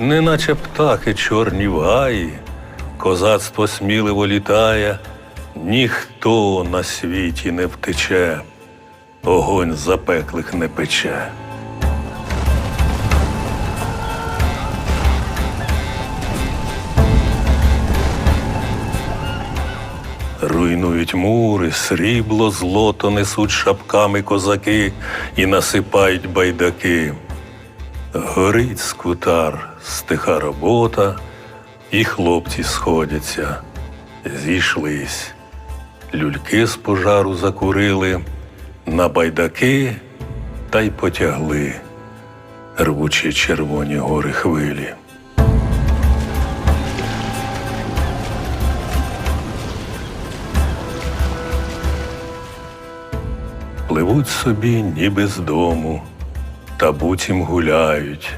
неначе птахи чорні в гаї, козацтво сміливо літає, ніхто на світі не втече, огонь запеклих не пече. Руйнують мури, срібло, злото несуть шапками козаки і насипають байдаки. Горить скутар, стиха робота, і хлопці сходяться, зійшлись. Люльки з пожару закурили, на байдаки та й потягли, рвучи червоні гори хвилі. Пливуть собі ніби з дому, та буцім гуляють,